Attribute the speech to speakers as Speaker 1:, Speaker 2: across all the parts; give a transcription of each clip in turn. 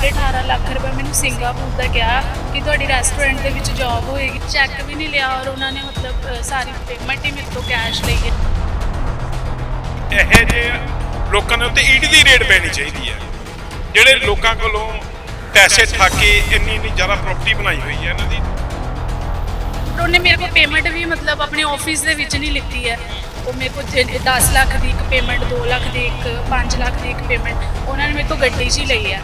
Speaker 1: 18.5 ਲੱਖ ਰੁਪਏ ਮੈਨੂੰ ਸਿੰਗਾਪੁਰ ਦਾ ਕਿਹਾ ਕਿ ਤੁਹਾਡੀ ਰੈਸਟੋਰੈਂਟ ਦੇ ਵਿੱਚ ਜੌਬ ਹੋਏਗੀ। ਚੈੱਕ ਵੀ ਨਹੀਂ ਲਿਆ ਔਰ ਉਹਨਾਂ ਨੇ ਮਤਲਬ ਸਾਰੀ ਪੇਮੈਂਟ ਹੀ ਮੇਰੇ ਤੋਂ ਕੈਸ਼ ਲਈ ਹੈ।
Speaker 2: ਇਹੋ ਜਿਹੇ ਲੋਕਾਂ ਦੇ ਉੱਤੇ ਈਡੀ ਦੀ ਰੇਡ ਪੈਣੀ ਚਾਹੀਦੀ ਹੈ। ਜਿਹੜੇ ਲੋਕਾਂ ਕੋਲੋਂ ਪੈਸੇ ਠੱਗ ਕੇ ਇੰਨੀ ਇੰਨੀ ਜ਼ਿਆਦਾ ਪ੍ਰਾਪਰਟੀ ਬਣਾਈ ਹੋਈ ਹੈ ਇਹਨਾਂ ਦੀ।
Speaker 1: ਉਹਨੇ ਮੇਰੇ ਕੋਲ ਪੇਮੈਂਟ ਵੀ ਮਤਲਬ ਆਪਣੇ ਆਫਿਸ ਦੇ ਵਿੱਚ ਨਹੀਂ ਲਿੱਤੀ ਹੈ। ਉਹ ਮੇਰੇ ਕੋਲ ਜੇ 10 ਲੱਖ ਦੀ ਇੱਕ ਪੇਮੈਂਟ 2 ਲੱਖ ਦੀ ਇੱਕ 5 ਲੱਖ ਦੀ ਇੱਕ ਪੇਮੈਂਟ ਉਹਨਾਂ ਨੇ ਮੇਰੇ ਤੋਂ ਗੱਡੀ 'ਚ ਹੀ ਲਈ ਹੈ।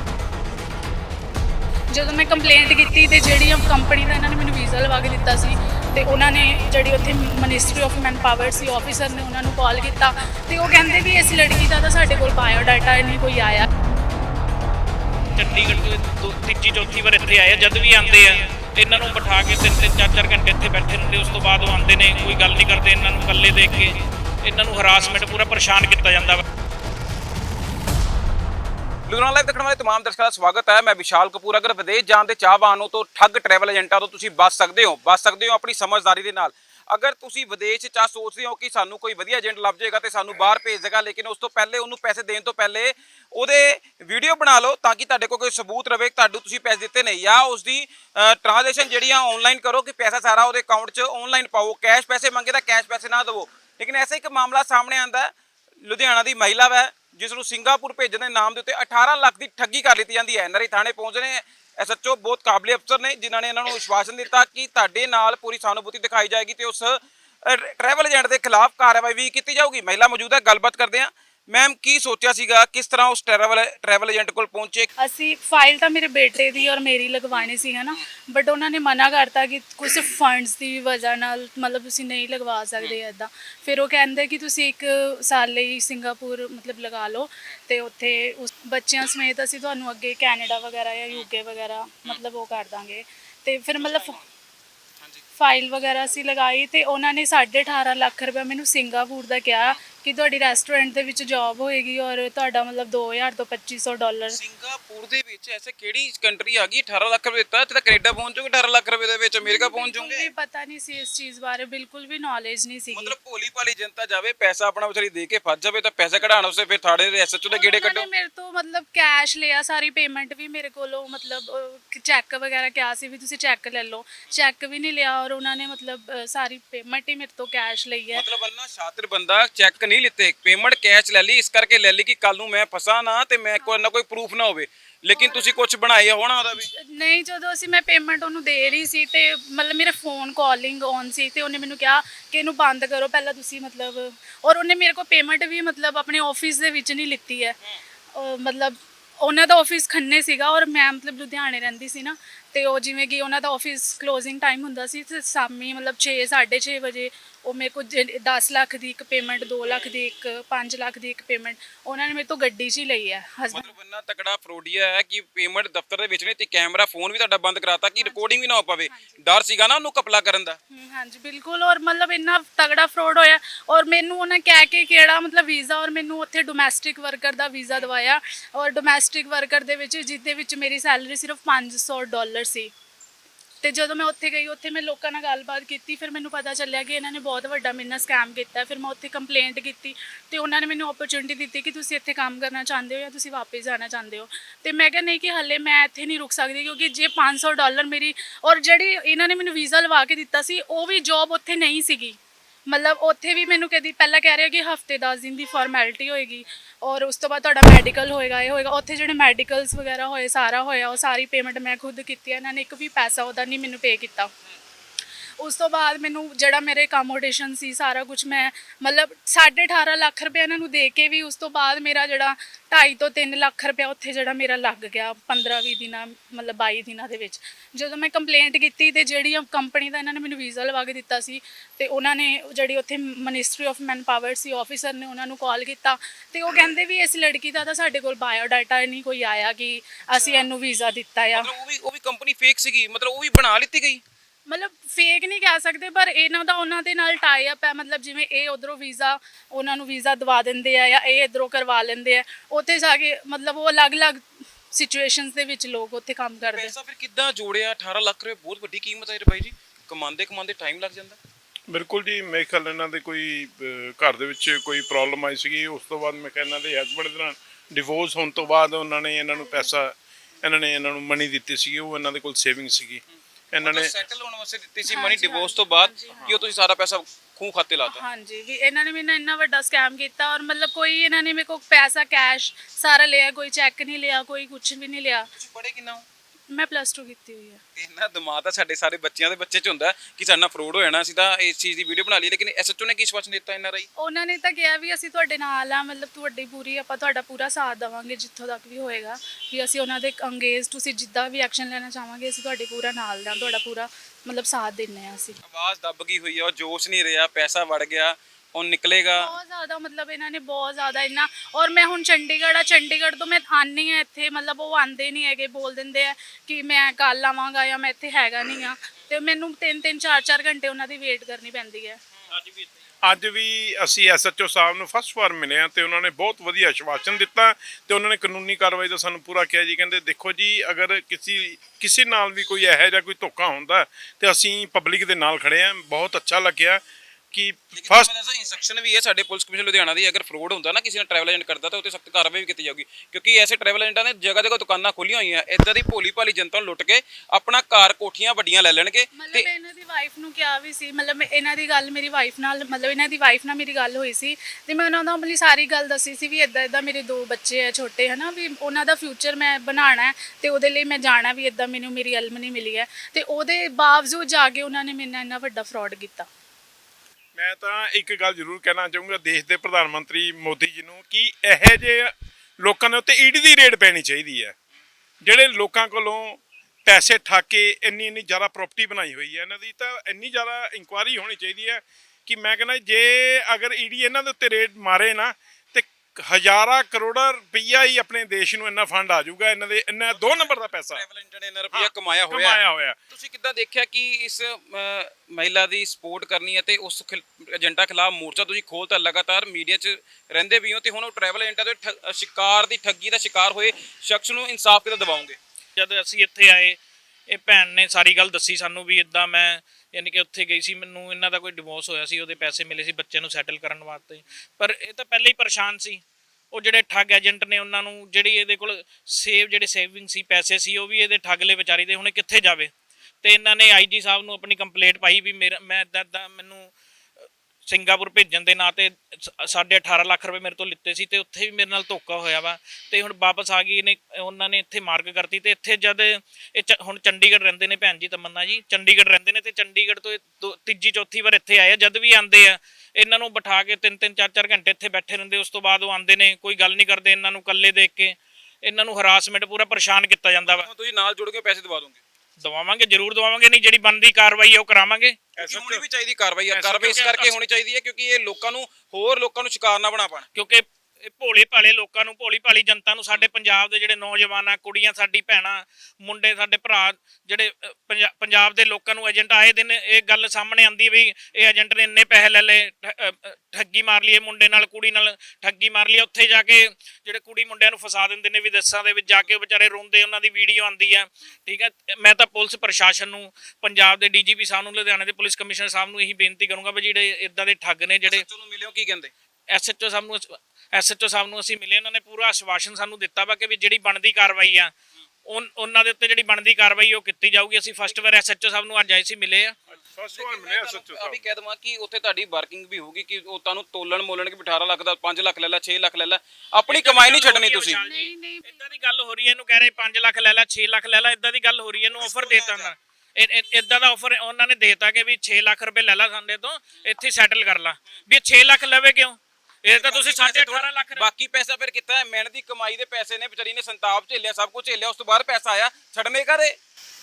Speaker 1: ਜਦੋਂ ਮੈਂ ਕੰਪਲੇਂਟ ਕੀਤੀ ਤੇ ਜਿਹੜੀ ਕੰਪਨੀ ਦਾ ਇਹਨਾਂ ਨੇ ਮੈਨੂੰ ਵੀਜ਼ਾ ਲਵਾ ਕੇ ਦਿੱਤਾ ਸੀ ਤੇ ਉਹਨਾਂ ਨੇ ਜਿਹੜੀ ਉੱਥੇ ਮਿਨਿਸਟਰੀ ਆਫ ਮੈਨ ਪਾਵਰ ਸੀ ਆਫੀਸਰ ਨੇ ਉਹਨਾਂ ਨੂੰ ਕਾਲ ਕੀਤਾ ਤੇ ਉਹ ਕਹਿੰਦੇ ਵੀ ਇਸ ਲੜਕੀ ਦਾ ਤਾਂ ਸਾਡੇ ਕੋਲ ਬਾਇਓ ਡਾਟਾ ਨਹੀਂ, ਕੋਈ ਆਇਆ।
Speaker 3: ਚੰਡੀਗੜ੍ਹ ਤੋਂ ਦੋ- ਤੀਜੀ, ਚੌਥੀ ਵਾਰ ਇੱਥੇ ਆਏ ਆ, ਜਦ ਵੀ ਆਉਂਦੇ ਆ, ਤੇ ਇਹਨਾਂ ਨੂੰ ਬਿਠਾ ਕੇ ਤਿੰਨ ਤਿੰਨ, ਚਾਰ ਚਾਰ ਘੰਟੇ ਇੱਥੇ ਬੈਠੇ ਰਹਿੰਦੇ, ਉਸ ਤੋਂ ਬਾਅਦ ਉਹ ਆਉਂਦੇ ਨੇ, ਕੋਈ ਗੱਲ ਨਹੀਂ ਕਰਦੇ, ਇਹਨਾਂ ਨੂੰ ਇਕੱਲੇ ਦੇਖ ਕੇ, ਇਹਨਾਂ ਨੂੰ ਹਰਾਸਮੈਂਟ ਪੂਰਾ ਪਰੇਸ਼ਾਨ ਕੀਤਾ ਜਾਂਦਾ ਵਾ।
Speaker 4: ਲੁਧਿਆਣਾ ਲਾਈਵ ਦੇਖਣ ਵਾਲੇ ਤਮਾਮ ਦਰਸ਼ਕਾਂ ਦਾ ਸਵਾਗਤ ਹੈ। ਮੈਂ ਵਿਸ਼ਾਲ ਕਪੂਰ। ਅਗਰ ਵਿਦੇਸ਼ ਜਾਣ ਦੇ ਚਾਹਵਾਨ ਹੋ ਤਾਂ ਠੱਗ ਟਰੈਵਲ ਏਜੰਟਾਂ ਤੋਂ ਤੁਸੀਂ ਬਚ ਸਕਦੇ ਹੋ। ਬਚ ਸਕਦੇ ਹੋ ਆਪਣੀ ਸਮਝਦਾਰੀ ਦੇ ਨਾਲ। ਅਗਰ ਤੁਸੀਂ ਵਿਦੇਸ਼ ਚ ਆ ਸੋਚਦੇ ਹੋ ਕਿ ਸਾਨੂੰ ਕੋਈ ਵਧੀਆ ਏਜੰਟ ਲੱਭ ਜਾਏਗਾ ਤੇ ਸਾਨੂੰ ਬਾਹਰ ਭੇਜ ਦੇਗਾ, ਲੇਕਿਨ ਉਸ ਤੋਂ ਪਹਿਲੇ ਉਹਨੂੰ ਪੈਸੇ ਦੇਣ ਤੋਂ ਪਹਿਲੇ ਉਹਦੇ ਵੀਡੀਓ ਬਣਾ ਲਓ ਤਾਂ ਕਿ ਤੁਹਾਡੇ ਕੋਲ ਕੋਈ ਸਬੂਤ ਰਵੇ ਕਿ ਤੁਹਾਨੂੰ ਤੁਸੀਂ ਪੈਸੇ ਦਿੱਤੇ ਨਹੀਂ ਜਾਂ ਉਸ ਦੀ ਟ੍ਰਾਂਜੈਕਸ਼ਨ ਆ ਆਨਲਾਈਨ ਕਰੋ ਕਿ ਪੈਸਾ ਸਾਰਾ ਉਹਦੇ ਅਕਾਊਂਟ 'ਚ ਆਨਲਾਈਨ ਪਾਓ। ਕੈਸ਼ ਪੈਸੇ ਮੰਗੇ ਤਾਂ ਕੈਸ਼ ਪੈਸੇ ਨਾ ਦਿਵੋ। ਲੇਕਿਨ ਐਸਾ ਇੱਕ ਮਾਮਲਾ ਸਾਹਮਣੇ ਆਂਦਾ ਲੁਧਿਆਣਾ ਦੀ ਮਹਿਲਾ ਵੈ। ਜਿਸ ਨੂੰ ਸਿੰਗਾਪੁਰ ਭੇਜਣ ਦੇ ਨਾਮ ਦੇ ਉੱਤੇ 18 ਲੱਖ ਦੀ ਠੱਗੀ ਕਰ ਲਈ ਜਾਂਦੀ ਹੈ। ਨਰੀ ਥਾਣੇ ਪਹੁੰਚੇ ਨੇ। ਐਸਐਚਓ ਬਹੁਤ ਕਾਬਲੇ ਅਫਸਰ ਨੇ, ਜਿਨ੍ਹਾਂ ਨੇ ਇਹਨਾਂ ਨੂੰ ਵਿਸ਼ਵਾਸਨ ਦਿੱਤਾ ਕਿ ਤੁਹਾਡੇ ਨਾਲ ਪੂਰੀ ਸਹਾਨੁਭੂਤੀ ਦਿਖਾਈ ਜਾਏਗੀ ਤੇ ਉਸ ਟਰੈਵਲ ਏਜੰਟ ਦੇ ਖਿਲਾਫ ਕਾਰਵਾਈ ਵੀ ਕੀਤੀ ਜਾਊਗੀ। ਮਹਿਲਾ ਮੌਜੂਦ ਹੈ। ਗੱਲਬਾਤ ਕਰਦੇ ਹਾਂ। ਮੈਮ ਕੀ ਸੋਚਿਆ ਸੀਗਾ? ਕਿਸ ਤਰ੍ਹਾਂ ਉਸ ਟਰੈਵਲ ਟਰੈਵਲ ਏਜੰਟ ਕੋਲ ਪਹੁੰਚੇ?
Speaker 1: ਅਸੀਂ ਫਾਈਲ ਤਾਂ ਮੇਰੇ ਬੇਟੇ ਦੀ ਔਰ ਮੇਰੀ ਲਗਵਾਣੀ ਸੀ ਹਨਾ? ਬਟ ਉਹਨਾਂ ਨੇ ਮਨਾ ਕਰਤਾ ਕਿ ਕੁਝ ਫੰਡਸ ਦੀ ਵਜ੍ਹਾ ਨਾਲ ਮਤਲਬ ਤੁਸੀਂ ਨਹੀਂ ਲਗਵਾ ਸਕਦੇ ਐਦਾਂ ਫਿਰ ਉਹ ਕਹਿੰਦੇ ਕਿ ਤੁਸੀਂ ਇੱਕ ਸਾਲ ਲਈ ਸਿੰਗਾਪੁਰ ਮਤਲਬ ਲਗਾ ਲਓ ਤੇ ਉੱਥੇ ਉਸ ਬੱਚਿਆਂ ਸਮੇਤ ਅਸੀਂ ਤੁਹਾਨੂੰ ਅੱਗੇ ਕੈਨੇਡਾ ਵਗੈਰਾ ਜਾਂ ਯੂਕੇ ਵਗੈਰਾ ਮਤਲਬ ਉਹ ਕਰ ਦਾਂਗੇ। ਤੇ ਫਿਰ ਮਤਲਬ ਫਾਈਲ ਵਗੈਰਾ? ਅਸੀਂ ਲਗਾਈ ਤੇ ਉਹਨਾਂ ਨੇ 18.5 ਲੱਖ ਰੁਪਏ ਮੈਨੂੰ ਸਿੰਗਾਪੁਰ ਦਾ ਕਿਹਾ ਕਿ ਤੁਹਾਡੀ ਰੈਸਟੋਰੈਂਟ ਦੇ ਵਿੱਚ ਜੌਬ ਹੋਏਗੀ ਔਰ ਤੁਹਾਡਾ ਮਤਲਬ 2000 ਤੋਂ 2500 ਡਾਲਰ
Speaker 4: ਸਿੰਗਾਪੁਰ ਦੇ ਵਿੱਚ ਐਸੇ ਕਿਹੜੀ ਕੰਟਰੀ ਆ ਗਈ? 18 ਲੱਖ ਰੁਪਏ ਦਿੱਤਾ ਤੇ ਕੈਨੇਡਾ ਪਹੁੰਚ ਜਾਓਗੇ 18 ਲੱਖ ਰੁਪਏ ਦੇ ਵਿੱਚ ਅਮਰੀਕਾ ਪਹੁੰਚ ਜਾਓਗੇ।
Speaker 1: ਵੀ ਪਤਾ ਨਹੀਂ ਸੀ ਇਸ ਚੀਜ਼ ਬਾਰੇ ਬਿਲਕੁਲ ਵੀ ਨੌਲੇਜ ਨਹੀਂ ਸੀਗੀ।
Speaker 4: ਮਤਲਬ ਭੋਲੀ ਭਾਲੀ ਜਨਤਾ ਜਾਵੇ ਪੈਸਾ ਆਪਣਾ ਵਿਚਾਰੀ ਦੇ ਕੇ ਫਸ ਜਾਵੇ ਤਾਂ ਪੈਸੇ ਕਢਾਉਣ ਉਸੇ ਫਿਰ ਥਾੜੇ ਦੇ ਐਸਐਚਓ ਦੇ ਗੇੜੇ
Speaker 1: ਉਹਨਾਂ
Speaker 4: ਕੱਢੋ।
Speaker 1: ਮੇਰੇ ਤੋਂ ਮਤਲਬ ਕੈਸ਼ ਲਿਆ ਸਾਰੀ ਪੇਮੈਂਟ ਵੀ ਮੇਰੇ ਕੋਲੋਂ ਮਤਲਬ ਚੈੱਕ ਵਗੈਰਾ ਕਿਹਾ ਸੀ ਵੀ ਤੁਸੀਂ ਚੈੱਕ ਲੈ ਲਓ। ਚੈੱਕ ਵੀ ਨਹੀਂ ਲਿਆ ਔਰ ਉਹਨਾਂ ਨੇ ਮਤਲਬ ਸਾਰੀ ਪੇਮੈਂਟ ਹੀ ਮੇਰੇ ਤੋਂ ਕੈਸ਼ ਲਈ ਹੈ।
Speaker 4: ਮਤਲਬ ਅੰਨਾ ਸ਼ਾਤਿਰ ਬੰਦਾ ਚੈੱਕ ਨਹੀਂ ਲਿੱਤੇ। ਪੇਮੈਂਟ ਕੈਸ਼ ਲੈ ਲਈ ਇਸ ਕਰਕੇ ਲੈ ਲਈ ਕਿ ਕੱਲ ਨੂੰ ਮੈਂ ਫਸਾਂ ਨਾ ਤੇ ਮੈਂ ਕੋਈ ਨਾ ਕੋਈ ਪ੍ਰੂਫ ਨਾ ਹੋਵੇ। ਲੇਕਿਨ ਤੁਸੀਂ ਕੁਝ ਬਣਾਇਆ ਹੋਣਾ ਉਹਦਾ ਵੀ?
Speaker 1: ਨਹੀਂ ਜਦੋਂ ਅਸੀਂ ਮੈਂ ਪੇਮੈਂਟ ਉਹਨੂੰ ਦੇ ਰਹੀ ਸੀ ਤੇ ਮਤਲਬ ਮੇਰੇ ਫੋਨ ਕਾਲਿੰਗ ਔਨ ਸੀ ਤੇ ਉਹਨੇ ਮੈਨੂੰ ਕਿਹਾ ਕਿ ਇਹਨੂੰ ਬੰਦ ਕਰੋ ਪਹਿਲਾਂ ਤੁਸੀਂ ਮਤਲਬ ਔਰ ਉਹਨੇ ਮੇਰੇ ਕੋਲ ਪੇਮੈਂਟ ਵੀ ਮਤਲਬ ਆਪਣੇ ਆਫਿਸ ਦੇ ਵਿੱਚ ਨਹੀਂ ਲਿੱਤੀ ਹੈ। ਅਹ ਮਤਲਬ ਉਹਨਾਂ ਦਾ ਆਫਿਸ ਖੰਨੇ ਸੀਗਾ ਔਰ ਮੈਂ ਮਤਲਬ ਲੁਧਿਆਣੇ ਰਹਿੰਦੀ ਸੀ ਨਾ ਤੇ ਉਹ ਜਿਵੇਂ ਕਿ ਉਹਨਾਂ ਦਾ ਆਫਿਸ ਕਲੋਜ਼ਿੰਗ ਟਾਈਮ ਹੁੰਦਾ ਸੀ ਤੇ ਸ਼ਾਮੀ ਮਤਲਬ 6 6:30 ਵਜੇ ਉਹ ਮੇਰੇ ਕੋਲ 10 ਲੱਖ ਦੀ ਇੱਕ ਪੇਮੈਂਟ 2 ਲੱਖ ਦੀ ਇੱਕ 5 ਲੱਖ ਦੀ ਇੱਕ ਪੇਮੈਂਟ ਉਹਨਾਂ ਨੇ ਮੇਰੇ ਤੋਂ ਗੱਡੀ 'ਚ ਹੀ ਲਈ ਹੈ ਹਸਬੈਂਡ
Speaker 4: ਮਤਲਬ ਇੰਨਾ ਤਕੜਾ ਫਰੋਡੀਆ ਹੈ ਕਿ ਪੇਮੈਂਟ ਦਫ਼ਤਰ ਦੇ ਵਿੱਚ ਨਹੀਂ ਤੇ ਕੈਮਰਾ ਫੋਨ ਵੀ ਤੁਹਾਡਾ ਬੰਦ ਕਰਾਤਾ ਕਿ ਰਿਕਾਰਡਿੰਗ ਵੀ ਨਾ ਹੋ ਪਾਵੇ। ਡਰ ਸੀਗਾ ਨਾ ਉਹਨੂੰ ਕਪਲਾ ਕਰਨ ਦਾ?
Speaker 1: ਹਮ, ਹਾਂਜੀ ਬਿਲਕੁਲ ਔਰ ਮਤਲਬ ਇੰਨਾ ਤਗੜਾ ਫਰਾਡ ਹੋਇਆ ਔਰ ਮੈਨੂੰ ਉਹਨਾਂ ਕਹਿ ਕੇ ਕਿਹੜਾ ਮਤਲਬ ਵੀਜ਼ਾ ਔਰ ਮੈਨੂੰ ਉੱਥੇ ਡੋਮੈਸਟਿਕ ਵਰਕਰ ਦਾ ਵੀਜ਼ਾ ਦਵਾਇਆ ਔਰ ਡੋਮੈਸਟਿਕ ਵਰਕਰ ਦੇ ਵਿੱਚ ਜਿਹਦੇ ਵਿੱਚ ਮੇਰੀ ਸੈਲਰੀ ਸਿਰਫ 500 ਡਾਲਰ ਸੀ। ਤੇ ਜਦੋਂ ਮੈਂ ਉੱਥੇ ਗਈ, ਉੱਥੇ ਮੈਂ ਲੋਕਾਂ ਨਾਲ ਗੱਲਬਾਤ ਕੀਤੀ, ਫਿਰ ਮੈਨੂੰ ਪਤਾ ਚੱਲਿਆ ਕਿ ਇਹਨਾਂ ਨੇ ਬਹੁਤ ਵੱਡਾ ਮੇਰੇ ਨਾਲ ਸਕੈਮ ਕੀਤਾ। ਫਿਰ ਮੈਂ ਉੱਥੇ ਕੰਪਲੇਂਟ ਕੀਤੀ ਤੇ ਉਹਨਾਂ ਨੇ ਮੈਨੂੰ ਓਪਰਚੁਨਿਟੀ ਦਿੱਤੀ ਕਿ ਤੁਸੀਂ ਇੱਥੇ ਕੰਮ ਕਰਨਾ ਚਾਹੁੰਦੇ ਹੋ ਜਾਂ ਤੁਸੀਂ ਵਾਪਸ ਜਾਣਾ ਚਾਹੁੰਦੇ ਹੋ। ਤੇ ਮੈਂ ਕਿਹਾ, ਨਹੀਂ ਕਿ ਹੱਲੇ ਮੈਂ ਇੱਥੇ ਨਹੀਂ ਰੁਕ ਸਕਦੀ ਕਿਉਂਕਿ ਜੇ 500 ਡਾਲਰ ਮੇਰੀ ਔਰ ਜਿਹੜੀ ਇਹਨਾਂ ਨੇ ਮੈਨੂੰ ਵੀਜ਼ਾ ਲਵਾ ਕੇ ਦਿੱਤਾ ਸੀ, ਉਹ ਵੀ ਜੌਬ ਉੱਥੇ ਨਹੀਂ ਸੀਗੀ। ਮਤਲਬ ਉੱਥੇ ਵੀ ਮੈਨੂੰ ਕਦੀ ਪਹਿਲਾਂ ਕਹਿ ਰਿਹਾ ਕਿ ਹਫ਼ਤੇ 10 ਦਿਨ ਦੀ ਫਾਰਮੈਲਿਟੀ ਹੋਏਗੀ ਔਰ ਉਸ ਤੋਂ ਬਾਅਦ ਤੁਹਾਡਾ ਮੈਡੀਕਲ ਹੋਏਗਾ, ਇਹ ਹੋਏਗਾ। ਉੱਥੇ ਜਿਹੜੇ ਮੈਡੀਕਲਸ ਵਗੈਰਾ ਹੋਏ, ਸਾਰਾ ਹੋਇਆ, ਉਹ ਸਾਰੀ ਪੇਮੈਂਟ ਮੈਂ ਖੁਦ ਕੀਤੀ ਹੈ ਇਹਨਾਂ ਨੇ ਇੱਕ ਵੀ ਪੈਸਾ ਉਹਦਾ ਨਹੀਂ ਮੈਨੂੰ ਪੇ ਕੀਤਾ। ਉਸ ਤੋਂ ਬਾਅਦ ਮੈਨੂੰ ਜਿਹੜਾ ਮੇਰੇ ਅਕਾਮੋਡੇਸ਼ਨ ਸੀ ਸਾਰਾ ਕੁਝ ਮੈਂ ਮਤਲਬ 18.5 ਲੱਖ ਰੁਪਏ ਇਹਨਾਂ ਨੂੰ ਦੇ ਕੇ ਵੀ ਉਸ ਤੋਂ ਬਾਅਦ ਮੇਰਾ ਜਿਹੜਾ 2.5 ਤੋਂ 3 ਲੱਖ ਰੁਪਏ ਉੱਥੇ ਜਿਹੜਾ ਮੇਰਾ ਲੱਗ ਗਿਆ 15-20 ਦਿਨਾਂ ਮਤਲਬ 22 ਦਿਨਾਂ ਦੇ ਵਿੱਚ। ਜਦੋਂ ਮੈਂ ਕੰਪਲੇਂਟ ਕੀਤੀ ਤੇ ਜਿਹੜੀ ਕੰਪਨੀ ਦਾ ਇਹਨਾਂ ਨੇ ਮੈਨੂੰ ਵੀਜ਼ਾ ਲਵਾ ਕੇ ਦਿੱਤਾ ਸੀ ਤੇ ਉਹਨਾਂ ਨੇ ਜਿਹੜੀ ਉੱਥੇ ਮਿਨਿਸਟਰੀ ਆਫ ਮੈਨ ਪਾਵਰ ਸੀ ਆਫੀਸਰ ਨੇ ਉਹਨਾਂ ਨੂੰ ਕਾਲ ਕੀਤਾ ਤੇ ਉਹ ਕਹਿੰਦੇ ਵੀ ਇਸ ਲੜਕੀ ਦਾ ਤਾਂ ਸਾਡੇ ਕੋਲ ਬਾਇਓ ਡਾਟਾ ਨਹੀਂ ਕੋਈ ਆਇਆ ਕਿ ਅਸੀਂ ਇਹਨੂੰ ਵੀਜ਼ਾ ਦਿੱਤਾ ਆ।
Speaker 4: ਮਤਲਬ ਉਹ ਵੀ ਉਹ ਵੀ ਕੰਪਨੀ ਫੇਕ ਸੀਗੀ ਮਤਲਬ ਉਹ ਵੀ ਬਣਾ ਲਿੱਤੀ ਗਈ?
Speaker 1: ਮਤਲਬ ਫੇਕ ਨਹੀਂ ਕਹਿ ਸਕਦੇ ਪਰ ਇਹਨਾਂ ਦਾ ਉਹਨਾਂ ਦੇ ਨਾਲ ਟਾਈ ਅਪ ਹੈ। ਮਤਲਬ ਜਿਵੇਂ ਇਹ ਉਧਰੋਂ ਵੀਜ਼ਾ ਉਹਨਾਂ ਨੂੰ ਵੀਜ਼ਾ ਦਵਾ ਦਿੰਦੇ ਆ ਜਾਂ ਇਹ ਇਧਰੋਂ ਕਰਵਾ ਲੈਂਦੇ ਆ। ਉੱਥੇ ਜਾ ਕੇ ਮਤਲਬ ਉਹ ਅਲੱਗ-ਅਲੱਗ ਸਿਚੁਏਸ਼ਨਸ ਦੇ ਵਿੱਚ ਲੋਕ ਉੱਥੇ ਕੰਮ ਕਰਦੇ।
Speaker 4: ਪੈਸਾ ਫਿਰ ਕਿੱਦਾਂ ਜੋੜਿਆ? 18 ਲੱਖ ਰੁਪਏ ਬਹੁਤ ਵੱਡੀ ਕੀਮਤ ਹੈ ਭਾਈ ਜੀ। ਕਮਾਉਂਦੇ ਕਮਾਉਂਦੇ ਟਾਈਮ ਲੱਗ ਜਾਂਦਾ।
Speaker 2: ਬਿਲਕੁਲ ਜੀ ਮੇਰੇ ਖਿਆਲ ਇਹਨਾਂ ਦੇ ਕੋਈ ਘਰ ਦੇ ਵਿੱਚ ਕੋਈ ਪ੍ਰੋਬਲਮ ਆਈ ਸੀਗੀ। ਉਸ ਤੋਂ ਬਾਅਦ ਮੈਂ ਕਿਹਾ ਇਹਨਾਂ ਦੇ ਹਸਬੰਡ ਦੇ ਨਾਲ ਡਿਵੋਰਸ ਹੋਣ ਤੋਂ ਬਾਅਦ ਉਹਨਾਂ ਨੇ ਇਹਨਾਂ ਨੂੰ ਪੈਸਾ ਇਹਨਾਂ ਨੇ ਇਹਨਾਂ ਨੂੰ ਮਨੀ ਦਿੱਤੀ ਸੀ ਉਹ ਇਹਨਾਂ ਦੇ ਕੋਲ ਸੇਵਿੰਗ ਸੀਗੀ। ਇਹਨਾਂ ਨੇ
Speaker 4: ਸੈਟਲ ਹੋਣ ਵਾਸਤੇ ਦਿੱਤੀ ਸੀ ਮਨੀ ਡਿਵੋਰਸ ਤੋਂ ਬਾਅਦ ਕਿ ਉਹ ਤੁਸੀਂ ਸਾਰਾ ਪੈਸਾ ਖੂਹ ਖਾਤੇ ਲਾਤਾ
Speaker 1: ਹਾਂਜੀ ਵੀ ਇਹਨਾਂ ਨੇ ਮੈਨੂੰ ਇੰਨਾ ਵੱਡਾ ਸਕੈਮ ਕੀਤਾ ਔਰ ਮਤਲਬ ਕੋਈ ਇਹਨਾਂ ਨੇ ਮੇਰੇ ਕੋਲ ਪੈਸਾ ਕੈਸ਼ ਸਾਰਾ ਲਿਆ ਕੋਈ ਚੈੱਕ ਨਹੀਂ ਲਿਆ ਕੋਈ ਕੁਝ ਵੀ ਨਹੀਂ ਲਿਆ।
Speaker 4: ਤੁਸੀਂ ਪੜ੍ਹੇ ਕਿੰਨਾ ਹੋ?
Speaker 1: ਮੈਂ ਪਲੱਸ 2 ਕੀਤੀ ਹੋਈ ਹੈ।
Speaker 4: ਇੰਨਾ ਦਿਮਾਗ ਤਾਂ ਸਾਡੇ ਸਾਰੇ ਬੱਚਿਆਂ ਦੇ ਬੱਚੇ 'ਚ ਹੁੰਦਾ ਕਿ ਸਾਡੇ ਨਾਲ ਫਰੋਡ ਹੋ ਜਾਣਾ ਅਸੀਂ ਤਾਂ ਇਸ ਚੀਜ਼ ਦੀ ਵੀਡੀਓ ਬਣਾ ਲਈ ਲੇਕਿਨ ਐਸਐਚਓ ਨੇ ਕੀ ਸਵਾਚ ਦਿੱਤਾ ਇਹਨਾਂ ਰਾਈ
Speaker 1: ਉਹਨਾਂ ਨੇ ਤਾਂ ਕਿਹਾ ਵੀ ਅਸੀਂ ਤੁਹਾਡੇ ਨਾਲ ਆ ਮਤਲਬ ਤੁਹਾਡੀ ਪੂਰੀ ਆਪਾਂ ਤੁਹਾਡਾ ਪੂਰਾ ਸਾਥ ਦੇਵਾਂਗੇ ਜਿੱਥੋਂ ਤੱਕ ਵੀ ਹੋਏਗਾ ਵੀ ਅਸੀਂ ਉਹਨਾਂ ਦੇ ਅੰਗੇਜ ਤੁਸੀਂ ਜਿੱਦਾਂ ਵੀ ਐਕਸ਼ਨ ਲੈਣਾ ਚਾਹਾਂਗੇ ਅਸੀਂ ਤੁਹਾਡੇ ਪੂਰਾ ਨਾਲ ਦਾਂ ਤੁਹਾਡਾ ਪੂਰਾ ਮਤਲਬ ਸਾਥ ਦਿੰਨੇ ਆ ਅਸੀਂ।
Speaker 4: ਆਵਾਜ਼ ਦੱਬ ਗਈ ਹੋਈ ਹੈ ਉਹ ਜੋਸ਼ ਨਹੀਂ ਰਿਹਾ ਪੈਸਾ ਵੜ ਗਿਆ ਹੁਣ ਨਿਕਲੇਗਾ।
Speaker 1: ਬਹੁਤ ਜ਼ਿਆਦਾ ਮਤਲਬ ਇਹਨਾਂ ਨੇ ਬਹੁਤ ਜ਼ਿਆਦਾ ਇੰਨਾ ਔਰ ਮੈਂ ਹੁਣ ਚੰਡੀਗੜ੍ਹ ਆ ਚੰਡੀਗੜ੍ਹ ਤੋਂ ਮੈਂ ਆਨੀ ਆ ਇੱਥੇ ਮਤਲਬ ਉਹ ਆਂਦੇ ਨਹੀਂ ਹੈਗੇ ਬੋਲ ਦਿੰਦੇ ਆ ਕਿ ਮੈਂ ਕੱਲ ਆਵਾਂਗਾ ਜਾਂ ਮੈਂ ਇੱਥੇ ਹੈਗਾ ਨਹੀਂ ਆ। ਤੇ ਮੈਨੂੰ 3-3 4-4 ਘੰਟੇ ਉਹਨਾਂ ਦੀ ਵੇਟ ਕਰਨੀ ਪੈਂਦੀ ਹੈ।
Speaker 3: ਅੱਜ ਵੀ
Speaker 2: ਅੱਜ ਵੀ ਅਸੀਂ ਐਸਐਚਓ ਸਾਹਿਬ ਨੂੰ ਫਸਟ ਵਾਰ ਮਿਲੇ ਆ ਤੇ ਉਹਨਾਂ ਨੇ ਬਹੁਤ ਵਧੀਆ ਆਸ਼ਵਾਸਨ ਦਿੱਤਾ ਤੇ ਉਹਨਾਂ ਨੇ ਕਾਨੂੰਨੀ ਕਾਰਵਾਈ ਦਾ ਸਾਨੂੰ ਪੂਰਾ ਕਿਹਾ ਜੀ ਕਹਿੰਦੇ ਦੇਖੋ ਜੀ ਅਗਰ ਕਿਸੇ ਕਿਸੇ ਨਾਲ ਵੀ ਕੋਈ ਇਹੋ ਜਿਹਾ ਕੋਈ ਧੋਖਾ ਹੁੰਦਾ ਤੇ ਅਸੀਂ ਪਬਲਿਕ ਦੇ ਨਾਲ ਖੜੇ ਆ ਬਹੁਤ ਅੱਛਾ ਲੱਗਿਆ। ਕਿ
Speaker 4: ਫਸਟ
Speaker 2: ਫਸਟ
Speaker 4: ਇਨਸਟਰਕਸ਼ਨ ਵੀ ਹੈ ਸਾਡੇ ਪੁਲਿਸ ਕਮਿਸ਼ਨ ਲੁਧਿਆਣਾ ਦੀ ਅਗਰ ਫਰੋਡ ਹੁੰਦਾ ਨਾ ਕਿਸੇ ਨਾਲ ਟਰੈਵਲ ਏਜੰਟ ਕਰਦਾ ਤਾਂ ਉੱਤੇ ਸਖਤ ਕਾਰਵਾਈ ਵੀ ਕੀਤੀ ਜਾਊਗੀ। ਕਿਉਂਕਿ ਐਸੇ ਟਰੈਵਲ ਏਜੰਟਾਂ ਨੇ ਜਗ੍ਹਾ ਜਗ੍ਹਾ ਦੁਕਾਨਾਂ ਖੋਲੀਆਂ ਹੋਈਆਂ ਇਦਾਂ ਦੀ ਭੋਲੀ ਭਾਲੀ ਜਨਤਾ ਨੂੰ ਲੁੱਟ ਕੇ ਆਪਣਾ ਘਰ ਕੋਠੀਆਂ ਵੱਡੀਆਂ ਲੈ ਲੈਣਗੇ
Speaker 1: ਮਤਲਬ ਇਹਨਾਂ ਦੀ ਵਾਈਫ ਨੂੰ ਕਿਹਾ ਵੀ ਸੀ ਮਤਲਬ ਮੈਂ- ਇਹਨਾਂ ਦੀ ਗੱਲ ਮੇਰੀ ਵਾਈਫ ਨਾਲ ਮਤਲਬ ਇਹਨਾਂ ਦੀ ਵਾਈਫ ਨਾਲ ਮੇਰੀ ਗੱਲ ਹੋਈ ਸੀ। ਤੇ ਮੈਂ ਉਹਨਾਂ ਨੂੰ ਆਪਣੀ ਸਾਰੀ ਗੱਲ ਦੱਸੀ ਸੀ ਵੀ ਇਦਾਂ ਇਦਾਂ ਮੇਰੇ ਦੋ ਬੱਚੇ ਆ ਛੋਟੇ ਹਨਾ ਵੀ ਉਹਨਾਂ ਦਾ ਫਿਊਚਰ ਮੈਂ ਬਣਾਉਣਾ ਹੈ ਤੇ ਉਹਦੇ ਲਈ ਮੈਂ ਜਾਣਾ ਵੀ ਇਦਾਂ ਮੈਨੂੰ ਮੇਰੀ ਅਲਮਨੀ ਮਿਲੀ ਹੈ। ਤੇ ਉਹਦੇ ਬਾਵਜੂਦ ਜਾ ਕੇ ਉਹਨਾਂ ਨੇ ਮੇਰੇ ਨਾਲ ਇੰਨਾ ਵੱਡਾ ਫਰਾਡ ਕੀਤਾ।
Speaker 2: ਮੈਂ ਤਾਂ ਇੱਕ ਗੱਲ ਜ਼ਰੂਰ ਕਹਿਣਾ ਚਾਹੂੰਗਾ ਦੇਸ਼ ਦੇ ਪ੍ਰਧਾਨ ਮੰਤਰੀ ਮੋਦੀ ਜੀ ਨੂੰ ਕਿ ਇਹੋ ਜਿਹੇ ਲੋਕਾਂ ਦੇ ਉੱਤੇ ਈਡੀ ਦੀ ਰੇਡ ਪੈਣੀ ਚਾਹੀਦੀ ਹੈ। ਜਿਹੜੇ ਲੋਕਾਂ ਕੋਲੋਂ ਪੈਸੇ ਠੱਗ ਕੇ ਇੰਨੀ ਇੰਨੀ ਜ਼ਿਆਦਾ ਪ੍ਰਾਪਰਟੀ ਬਣਾਈ ਹੋਈ ਹੈ, ਇਹਨਾਂ ਦੀ ਤਾਂ ਇੰਨੀ ਜ਼ਿਆਦਾ ਇਨਕੁਆਇਰੀ ਹੋਣੀ ਚਾਹੀਦੀ ਹੈ ਕਿ ਮੈਂ ਕਹਿੰਦਾ ਜੇ ਅਗਰ ਈਡੀ ਇਹਨਾਂ ਦੇ ਉੱਤੇ ਰੇਡ ਮਾਰੇ ਨਾ ਹਜ਼ਾਰਾਂ ਕਰੋੜਾਂ ਰੁਪਈਆ ਹੀ ਆਪਣੇ ਦੇਸ਼ ਨੂੰ ਇੰਨਾ ਫੰਡ ਆ ਜਾਊਗਾ ਇਹਨਾਂ ਦੇ ਇੰਨਾ ਦੋ ਨੰਬਰ ਦਾ ਪੈਸਾ।
Speaker 4: ਟਰੈਵਲ ਏਜੰਟ ਨੇ ਇੰਨਾ ਰੁਪਇਆ ਕਮਾਇਆ ਹੋਇਆ।
Speaker 2: ਕਮਾਇਆ ਹੋਇਆ।
Speaker 4: ਤੁਸੀਂ ਕਿੱਦਾਂ ਦੇਖਿਆ ਕਿ ਇਸ ਮਹਿਲਾ ਦੀ ਸਪੋਰਟ ਕਰਨੀ ਹੈ ਤੇ ਉਸ ਖਿਲ- ਏਜੰਟਾਂ ਖਿਲਾਫ ਮੋਰਚਾ ਤੁਸੀਂ ਖੋਲਤਾ ਲਗਾਤਾਰ ਮੀਡੀਆ 'ਚ ਰਹਿੰਦੇ ਵੀ ਹੋ ਤੇ ਹੁਣ ਉਹ ਟਰੈਵਲ ਏਜੰਟਾਂ ਦੇ ਠ- ਸ਼ਿਕਾਰ ਦੀ ਠੱਗੀ ਦਾ ਸ਼ਿਕਾਰ ਹੋਏ ਸ਼ਖਸ ਨੂੰ ਇਨਸਾਫ ਕਿੱਦਾਂ ਦਿਵਾਓਗੇ?
Speaker 3: ਜਦ ਅਸੀਂ ਇੱਥੇ ਆਏ ਇਹ ਭੈਣ ਨੇ ਸਾਰੀ ਗੱਲ ਦੱਸੀ ਸਾਨੂੰ ਵੀ ਇਦਾਂ ਮੈਂ, ਯਾਨੀ ਕਿ ਉੱਥੇ ਗਈ ਸੀ, ਮੈਨੂੰ ਇਹਨਾਂ ਦਾ ਕੋਈ ਡਿਵੋਰਸ ਹੋਇਆ ਸੀ, ਉਹਦੇ ਪੈਸੇ ਮਿਲੇ ਸੀ ਬੱਚੇ ਨੂੰ ਸੈਟਲ ਕਰਨ ਵਾਸਤੇ। ਪਰ ਇਹ ਤਾਂ ਪਹਿਲਾਂ ਹੀ ਪਰੇਸ਼ਾਨ ਸੀ। ਉਹ ਜਿਹੜੇ ਠੱਗ ਏਜੰਟ ਨੇ ਉਹਨਾਂ ਨੂੰ, ਜਿਹੜੀ ਇਹਦੇ ਕੋਲ ਸੇਵ ਜਿਹੜੇ ਸੇਵਿੰਗ ਸੀ, ਪੈਸੇ ਸੀ, ਉਹ ਵੀ ਇਹਦੇ ਠੱਗਲੇ ਵਿਚਾਰੀ ਦੇ ਹੁਣ ਇਹ ਕਿੱਥੇ ਜਾਵੇ? ਤੇ ਇਹਨਾਂ ਨੇ ਆਈਜੀ ਸਾਹਿਬ ਨੂੰ ਆਪਣੀ ਕੰਪਲੇਂਟ ਪਾਈ ਵੀ ਮੇਰਾ, ਮੈਂ ਇਦਾਂ ਇਦਾਂ ਮੈਨੂੰ ਸਿੰਗਾਪੁਰ ਭੇਜਣ ਦੇ ਨਾਂ ਤੇ ਸ- ਸਾਢੇ 18 ਲੱਖ ਰੁਪਏ ਮੇਰੇ ਤੋਂ ਲਿੱਤੇ ਸੀ ਤੇ ਉੱਥੇ ਵੀ ਮੇਰੇ ਨਾਲ ਧੋਖਾ ਹੋਇਆ ਵਾ। ਤੇ ਹੁਣ ਵਾਪਸ ਆ ਗਈ ਨੇ ਉਹਨਾਂ ਨੇ ਇੱਥੇ ਮਾਰਗ ਕਰਤੀ ਤੇ ਇੱਥੇ ਜਦ ਇਹ ਚ- ਹੁਣ ਚੰਡੀਗੜ੍ਹ ਰਹਿੰਦੇ ਨੇ ਭੈਣ ਜੀ ਤਮੰਨਾ ਜੀ, ਚੰਡੀਗੜ੍ਹ ਰਹਿੰਦੇ ਨੇ ਤੇ ਚੰਡੀਗੜ੍ਹ ਤੋਂ ਇਹ ਦੋ- ਤੀਜੀ ਚੌਥੀ ਵਾਰ ਇੱਥੇ ਆਏ ਆ, ਜਦ ਵੀ ਆਉਂਦੇ ਆ, ਇਹਨਾਂ ਨੂੰ ਬਿਠਾ ਕੇ ਤਿੰਨ ਤਿੰਨ, ਚਾਰ ਚਾਰ ਘੰਟੇ ਇੱਥੇ ਬੈਠੇ ਰਹਿੰਦੇ, ਉਸ ਤੋਂ ਬਾਅਦ ਉਹ ਆਉਂਦੇ ਨੇ, ਕੋਈ ਗੱਲ ਨਹੀਂ ਕਰਦੇ, ਇਹਨਾਂ ਨੂੰ ਇਕੱਲੇ ਦੇਖ ਕੇ, ਇਹਨਾਂ ਨੂੰ ਹਰਾਸਮੈਂਟ ਪੂਰਾ ਪਰੇਸ਼ਾਨ ਕੀਤਾ ਜਾਂਦਾ ਵਾ।
Speaker 4: ਤੁਸੀਂ ਨਾਲ ਜੁੜ ਕੇ ਪੈਸੇ ਦਵਾ ਦੋਗੇ?
Speaker 3: ਦਵਾਵਾਂਗੇ ਜ਼ਰੂਰ ਦਵਾਵਾਂਗੇ ਨਹੀਂ ਜਿਹੜੀ ਬਣਦੀ ਕਾਰਵਾਈ ਹੈ ਉਹ ਕਰਾਵਾਂਗੇ।
Speaker 4: ਹੋਣੀ ਵੀ ਚਾਹੀਦੀ ਕਾਰਵਾਈ ਆ? ਕਾਰਵਾਈ ਇਸ ਕਰਕੇ ਹੋਣੀ ਚਾਹੀਦੀ ਹੈ ਕਿਉਂਕਿ ਇਹ ਲੋਕਾਂ ਨੂੰ ਹੋਰ ਲੋਕਾਂ ਨੂੰ ਸ਼ਿਕਾਰ ਨਾ ਬਣਾ ਪਾਣ।
Speaker 3: ਕਿਉਂਕਿ ਇਹ ਭੋਲੇ ਭਾਲੇ ਲੋਕਾਂ ਨੂੰ ਭੋਲੀ ਭਾਲੀ ਜਨਤਾ ਨੂੰ ਸਾਡੇ ਪੰਜਾਬ ਦੇ ਜਿਹੜੇ ਨੌਜਵਾਨਾਂ ਕੁੜੀਆਂ ਸਾਡੀ ਭੈਣਾਂ ਮੁੰਡੇ ਸਾਡੇ ਭਰਾ ਜਿਹੜੇ ਅ, ਪੰਜਾ- ਪੰਜਾਬ ਦੇ ਲੋਕਾਂ ਨੂੰ ਏਜੰਟ ਆਏ ਦਿਨ ਇਹ ਗੱਲ ਸਾਹਮਣੇ ਆਂਦੀ ਵੀ ਇਹ ਏਜੰਟ ਨੇ ਇੰਨੇ ਪੈਸੇ ਲੈ ਲਏ ਠ- ਅ, ਅ, ਠੱਗੀ ਮਾਰ ਲਈ ਇਹ ਮੁੰਡੇ ਨਾਲ ਕੁੜੀ ਨਾਲ ਠੱਗੀ ਮਾਰ ਲਈ ਉੱਥੇ ਜਾ ਕੇ ਜਿਹੜੇ ਕੁੜੀ ਮੁੰਡਿਆਂ ਨੂੰ ਫਸਾ ਦਿੰਦੇ ਨੇ ਵਿਦੇਸ਼ਾਂ ਦੇ ਵਿੱਚ ਜਾ ਕੇ ਉਹ ਵਿਚਾਰੇ ਰੋਂਦੇ ਉਹਨਾਂ ਦੀ ਵੀਡੀਓ ਆਂਦੀ ਆ ਠੀਕ ਹੈ ਮੈਂ ਤਾਂ ਪੁਲਿਸ ਪ੍ਰਸ਼ਾਸਨ ਨੂੰ ਪੰਜਾਬ ਦੇ ਡੀਜੀਪੀ ਸਾਹਿਬ ਨੂੰ ਲੁਧਿਆਣੇ ਦੇ ਪੁਲਿਸ ਕਮਿਸ਼ਨਰ ਸਾਹਿਬ ਨੂੰ ਇਹੀ ਬੇਨਤੀ ਕਰੂੰਗਾ ਵੀ ਜਿਹੜੇ ਇਦਾਂ ਦੇ ਠੱਗ ਨੇ ਜਿਹੜੇ
Speaker 4: ਤੁਹਾਨੂੰ ਮਿਲਿਓ ਕੀ ਕਹਿੰਦੇ?
Speaker 3: ਐਸਐਚਓ ਸਾਹਿਬ ਨੂੰ ਐਸਐਚਓ ਸਾਹਿਬ ਨੂੰ ਅਸੀਂ ਮਿਲੇ ਉਹਨਾਂ ਨੇ ਪੂਰਾ ਆਸ਼ਵਾਸਨ ਸਾਨੂੰ ਦਿੱਤਾ ਵਾ ਕਿ ਵੀ ਜਿਹੜੀ ਬਣਦੀ ਕਾਰਵਾਈ ਆ ਉਹਨਾਂ ਦੇ ਉੱਤੇ ਜਿਹੜੀ ਬਣਦੀ ਕਾਰਵਾਈ ਉਹ ਕੀਤੀ ਜਾਊਗੀ। ਅਸੀਂ ਫਸਟ ਵਾਰ ਐਸਐਚਓ ਸਾਹਿਬ ਨੂੰ ਅੱਜ ਆਏ ਸੀ ਮਿਲੇ ਆ।
Speaker 2: ਫਸਟ ਵਾਰ
Speaker 4: ਆ ਵੀ ਕਹਿ ਦਵਾਂ ਕਿ ਉੱਥੇ ਤੁਹਾਡੀ ਵਰਕਿੰਗ ਵੀ ਹੋਊਗੀ ਕਿ ਉਹ ਤੁਹਾਨੂੰ ਤੋਲਣ ਮੋਲਣ ਕਿ 18 ਲੱਖ ਦਾ 5 ਲੱਖ ਲੈ ਲੈ 6 ਲੱਖ ਲੈ ਲੈ। ਆਪਣੀ ਕਮਾਈ ਨਹੀਂ ਛੱਡਣੀ ਤੁਸੀਂ।
Speaker 1: ਨਹੀਂ ਨਹੀਂ
Speaker 3: ਇਦਾਂ ਦੀ ਗੱਲ ਹੋ ਰਹੀ ਹੈ ਇਹਨੂੰ ਕਹਿ ਰਹੇ 5 ਲੱਖ ਲੈ ਲੈ 6 ਲੱਖ ਲੈ ਲੈ ਇਦਾਂ ਦੀ ਗੱਲ ਹੋ ਰਹੀ ਹੈ ਇਹਨੂੰ ਆਫਰ ਦੇਤਾ ਨਾ। ਇਦਾਂ ਦਾ ਆਫਰ ਉਹਨਾਂ ਨੇ ਦੇਤਾ ਕਿ ਵੀ 6 ਲੱਖ ਰੁਪਏ ਲੈ ਲੈ ਸਾਡੇ ਤੋਂ ਇੱਥੇ ਸੈਟਲ ਕਰ ਲਾ। ਵੀ ਇਹ 6 ਲੱਖ ਲਵੇ ਕਿਉਂ? ਇਹ ਤਾਂ ਤੁਸੀਂ 18.5 ਲੱਖ ਰੁਪਏ
Speaker 4: ਬਾਕੀ ਪੈਸਾ ਫਿਰ ਕਿੱਤਾ ਹੈ? ਮਿਹਨਤ ਦੀ ਕਮਾਈ ਦੇ ਪੈਸੇ ਨੇ ਵਿਚਾਰੀ ਨੇ ਸੰਤਾਪ ਝੇਲਿਆ ਸਭ ਕੁਝ ਝੇਲਿਆ ਉਸ ਤੋਂ ਬਾਅਦ ਪੈਸਾ ਆਇਆ। ਛੱਡਨੇ ਕਰੇ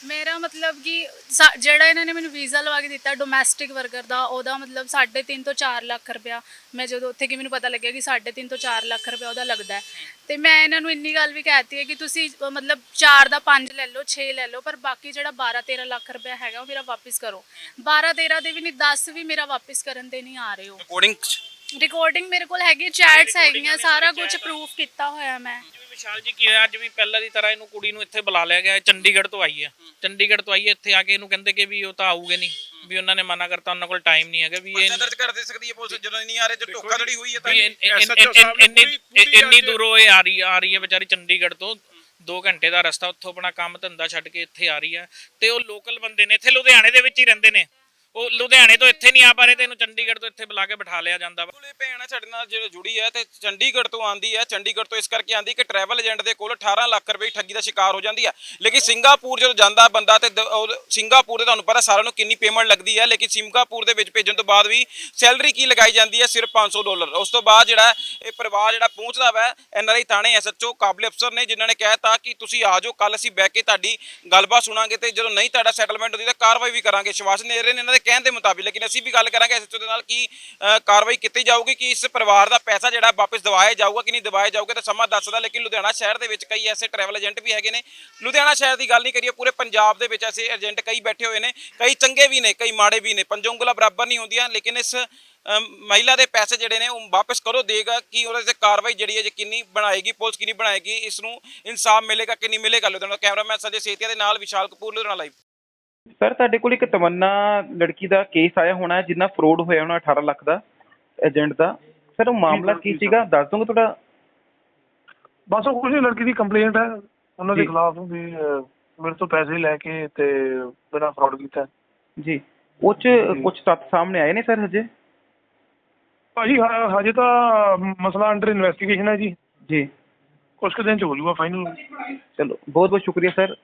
Speaker 1: ਮੇਰਾ ਮਤਲਬ ਕਿ ਸਾ- ਜਿਹੜਾ ਇਹਨਾਂ ਨੇ ਮੈਨੂੰ ਵੀਜ਼ਾ ਲਵਾ ਕੇ ਦਿੱਤਾ ਡੋਮੈਸਟਿਕ ਵਰਕਰ ਦਾ ਉਹਦਾ ਮਤਲਬ 3.5 ਤੋਂ 4 ਲੱਖ ਰੁਪਇਆ ਮੈਂ ਜਦੋਂ ਉੱਥੇ ਕਿ ਮੈਨੂੰ ਪਤਾ ਲੱਗਿਆ ਕਿ 3.5 ਤੋਂ 4 ਲੱਖ ਰੁਪਇਆ ਉਹਦਾ ਲੱਗਦਾ ਹੈ। ਤੇ ਮੈਂ ਇਹਨਾਂ ਨੂੰ ਇੰਨੀ ਗੱਲ ਵੀ ਕਹਿਤੀ ਹੈ ਕਿ ਤੁਸੀਂ ਅ, ਮਤਲਬ 4 ਦਾ 5 ਲੈ ਲਓ 6 ਲੈ ਲਓ ਪਰ ਬਾਕੀ ਜਿਹੜਾ 12 13 ਲੱਖ ਰੁਪਇਆ ਹੈਗਾ ਉਹ ਮੇਰਾ ਵਾਪਿਸ ਕਰੋ। 12 13 ਦੇ ਵੀ ਨਹੀਂ 10 ਵੀ ਮੇਰਾ ਵਾਪਿਸ ਕਰਨ ਦੇ ਨਹੀਂ ਆ ਰਹੇ ਹੋ
Speaker 4: ਅਕੋਰਡਿੰਗ
Speaker 1: ਰਿਕਾਰਡਿੰਗ ਮੇਰੇ ਕੋਲ ਹੈਗੀ ਚੈਟਸ ਹੈਗੀਆਂ ਸਾਰਾ ਕੁਝ ਪ੍ਰੂਫ ਕੀਤਾ ਹੋਇਆ ਮੈਂ।
Speaker 3: ਜਿਵੇਂ ਵਿਸ਼ਾਲ ਜੀ ਕੀ ਹੋਇਆ ਅੱਜ ਵੀ ਪਹਿਲਾਂ ਦੀ ਤਰ੍ਹਾਂ ਇਹਨੂੰ ਕੁੜੀ ਨੂੰ ਇੱਥੇ ਬੁਲਾ ਲਿਆ ਗਿਆ ਚੰਡੀਗੜ੍ਹ ਤੋਂ ਆਈ ਹੈ। ਚੰਡੀਗੜ੍ਹ ਤੋਂ ਆਈ ਹੈ ਇੱਥੇ ਆ ਕੇ ਇਹਨੂੰ ਕਹਿੰਦੇ ਕਿ ਵੀ ਉਹ ਤਾਂ ਆਊਗੇ ਨਹੀਂ ਵੀ ਉਹਨਾਂ ਨੇ ਮਨਾ ਕਰਤਾ ਉਹਨਾਂ ਕੋਲ ਟਾਈਮ ਨਹੀਂ ਹੈਗਾ ਵੀ ਇਹ
Speaker 4: ਪਰਚਾ ਦਰਜ ਕਰ ਦੇ ਸਕਦੀ ਹੈ ਪੁਲਿਸ ਜਦੋਂ ਨਹੀਂ ਆ ਰਹੇ ਜੇ ਧੋਖਾਧੜੀ ਹੋਈ ਹੈ ਤਾਂ
Speaker 3: ਵੀ ਇਨ- ਇਨ-
Speaker 2: SHO ਸਾਹਿਬ ਨੇ
Speaker 3: ਇੰਨੀ
Speaker 2: ਪੂਰੀ- ਪੂਰੀ
Speaker 3: ਇੰਨੀ
Speaker 2: ਅੱਜ-
Speaker 3: ਦੂਰੋਂ ਇਹ ਆ ਰਹੀ ਆ ਰਹੀ ਹੈ ਵਿਚਾਰੀ ਚੰਡੀਗੜ੍ਹ ਤੋਂ 2 ਘੰਟੇ ਦਾ ਰਸਤਾ ਉੱਥੋਂ ਆਪਣਾ ਕੰਮ ਧੰਦਾ ਛੱਡ ਕੇ ਇੱਥੇ ਆ ਰਹੀ ਹੈ ਤੇ ਉਹ ਲੋਕਲ ਬੰਦੇ ਨੇ ਇੱਥੇ ਲੁਧਿਆਣੇ ਦੇ ਵਿੱਚ ਹੀ ਰਹਿੰਦੇ ਨੇ। ਉਹ ਲੁਧਿਆਣੇ ਤੋਂ ਇੱਥੇ ਨਹੀਂ ਆ ਪਾ ਰਹੇ ਤੇ ਇਹਨੂੰ ਚੰਡੀਗੜ੍ਹ ਤੋਂ ਇੱਥੇ ਬੁਲਾ ਕੇ ਬਿਠਾ ਲਿਆ ਜਾਂਦਾ ਵਾ।
Speaker 4: ਕੋਲੇ ਭੈਣ ਹੈ ਸਾਡੇ ਨਾਲ ਜਿਹੜੀ ਜੁੜੀ ਹੈ ਤੇ ਚੰਡੀਗੜ੍ਹ ਤੋਂ ਆਂਦੀ ਹੈ ਚੰਡੀਗੜ੍ਹ ਤੋਂ ਇਸ ਕਰਕੇ ਆਂਦੀ ਕਿ ਟਰੈਵਲ ਏਜੰਟ ਦੇ ਕੋਲ 18 ਲੱਖ ਰੁਪਏ ਦੀ ਠੱਗੀ ਦਾ ਸ਼ਿਕਾਰ ਹੋ ਜਾਂਦੀ ਹੈ ਲੇਕਿਨ ਸਿੰਗਾਪੁਰ ਜਦੋਂ ਜਾਂਦਾ ਬੰਦਾ ਤੇ ਦ- ਉਹ ਸਿੰਗਾਪੁਰ ਦੇ ਤੁਹਾਨੂੰ ਪਤਾ ਸਾਰਿਆਂ ਨੂੰ ਕਿੰਨੀ ਪੇਮੈਂਟ ਲੱਗਦੀ ਹੈ ਲੇਕਿਨ ਸਿੰਗਾਪੁਰ ਦੇ ਵਿੱਚ ਭੇਜਣ ਤੋਂ ਬਾਅਦ ਵੀ ਸੈਲਰੀ ਕੀ ਲਗਾਈ ਜਾਂਦੀ ਹੈ ਸਿਰਫ 500 ਡਾਲਰ ਉਸ ਤੋਂ ਬਾਅਦ ਜਿਹੜਾ ਇਹ ਪਰਿਵਾਰ ਜਿਹੜਾ ਪਹੁੰਚਦਾ ਵਾ ਐਨਆਰਆਈ ਥਾਣੇ ਐਸਐਚਓ ਕਾਬਲੇ ਅਫਸਰ ਨੇ ਜਿਨ੍ਹਾਂ ਨੇ ਕਹਿਤਾ ਕਿ ਤੁਸੀਂ ਆ ਜਾਓ ਕੱਲ ਅਸੀਂ ਬਹਿ ਕੇ ਤੁਹਾਡੀ ਗੱਲਬਾਤ ਸੁਣਾਂਗੇ ਤੇ ਜਦੋਂ ਨਹੀਂ ਤੁਹਾਡਾ ਸੈਟਲਮੈਂਟ ਹੁੰਦੀ ਤਾਂ ਕਾਰਵਾਈ ਵੀ ਕਰਾਂਗੇ। ਸ਼ਵਾਸ ਦੇ ਰਹੇ ਨੇ ਇਹਨਾਂ ਦੇ ਕਹਿਣ ਦੇ ਮੁਤਾਬਿਕ, ਲੇਕਿਨ ਅਸੀਂ ਵੀ ਗੱਲ ਕਰਾਂਗੇ ਐਸਐਚਓ ਦੇ ਨਾਲ ਕੀ ਕਾਰਵਾਈ ਕੀਤੀ ਜਾਊਗੀ ਕਿ ਇਸ ਪਰਿਵਾਰ ਦਾ ਪੈਸਾ ਜਿਹੜਾ ਵਾਪਸ ਦਿਵਾਇਆ ਜਾਊਗਾ ਕਿ ਨਹੀਂ ਦਿਵਾਇਆ ਜਾਊਗਾ ਤਾਂ ਸਮਾਂ ਦੱਸਦਾ, ਲੇਕਿਨ ਲੁਧਿਆਣਾ ਸ਼ਹਿਰ ਦੇ ਵਿੱਚ ਕਈ ਐਸੇ ਟਰੈਵਲ ਏਜੰਟ ਵੀ ਹੈਗੇ ਨੇ। ਲੁਧਿਆਣਾ ਸ਼ਹਿਰ ਦੀ ਗੱਲ ਨਹੀਂ ਕਰੀਏ, ਪੂਰੇ ਪੰਜਾਬ ਦੇ ਵਿੱਚ ਐਸੇ ਏਜੰਟ ਕਈ ਬੈਠੇ ਹੋਏ ਨੇ, ਕਈ ਚੰਗੇ ਵੀ ਨੇ, ਕਈ ਮਾੜੇ ਵੀ ਨੇ ਪੰਜੋਂ ਉਂਗਲਾਂ ਬਰਾਬਰ ਨਹੀਂ ਹੁੰਦੀਆਂ, ਲੇਕਿਨ ਇਸ ਮਹਿਲਾ ਦੇ ਪੈਸੇ ਜਿਹੜੇ ਨੇ, ਉਹ ਵਾਪਸ ਕਦੋਂ ਦੇਗਾ, ਕਿ ਉਹਦੇ ਤੇ ਕਾਰਵਾਈ ਜਿਹੜੀ ਹੈ ਯਕੀਨੀ ਬਣਾਏਗੀ, ਪੁਲਿਸ ਕਿੰਨੀ ਬਣਾਏਗੀ, ਇਸ ਨੂੰ ਇਨਸਾਫ ਮਿਲੇਗਾ ਕਿ ਨਹੀਂ ਮਿਲੇਗਾ ਲੁਧਿਆਣਾ ਕੈਮਰਾਮੈਨ ਸੰਜੇ ਸੇਤੀਆ ਦੇ ਨਾਲ ਵਿਸ਼ਾਲ ਕਪੂਰ, ਲੁਧਿਆਣਾ ਲਾਈਵ
Speaker 5: ਸਰ ਤੁਹਾਡੇ ਕੋਲ ਇੱਕ ਤਮੰਨਾ ਲੜਕੀ ਦਾ ਕੇਸ ਆਇਆ ਹੋਣਾ ਹੈ ਜਿੰਨਾ ਫਰੋਡ ਹੋਇਆ ਹੋਣਾ 18 ਲੱਖ ਦਾ ਏਜੰਟ ਦਾ। ਸਰ ਉਹ ਮਾਮਲਾ ਕੀ ਸੀਗਾ? ਦੱਸ ਦੋਗੇ ਥੋੜਾ
Speaker 6: ਬਸ ਉਹ ਕੁਝ ਲੜਕੀ ਦੀ ਕੰਪਲੇਂਟ ਹੈ। ਉਹਨਾਂ ਦੇ
Speaker 5: ਜੀ।
Speaker 6: ਖਿਲਾਫ ਵੀ ਅਹ, ਮੇਰੇ ਤੋਂ ਪੈਸੇ ਲੈ ਕੇ ਤੇ ਬਿਨਾਂ ਫਰਾਡ ਕੀਤਾ।
Speaker 5: ਜੀ। ਉਹ ਚ ਕੁਝ ਤੱਥ ਸਾਹਮਣੇ ਆਏ ਨੇ ਸਰ ਹਜੇ?
Speaker 6: ਭਾਜੀ ਹ- ਹਜੇ ਤਾਂ ਮਸਲਾ ਅੰਡਰ ਇਨਵੈਸਟੀਗੇਸ਼ਨ ਹੈ ਜੀ।
Speaker 5: ਜੀ।
Speaker 6: ਕੁਝ ਕੁ ਦਿਨ ਚ ਹੋ ਜਾਊਗਾ ਫਾਈਨਲ
Speaker 5: ਚਲੋ ਬਹੁਤ ਬਹੁਤ ਸ਼ੁਕਰੀਆ ਸਰ।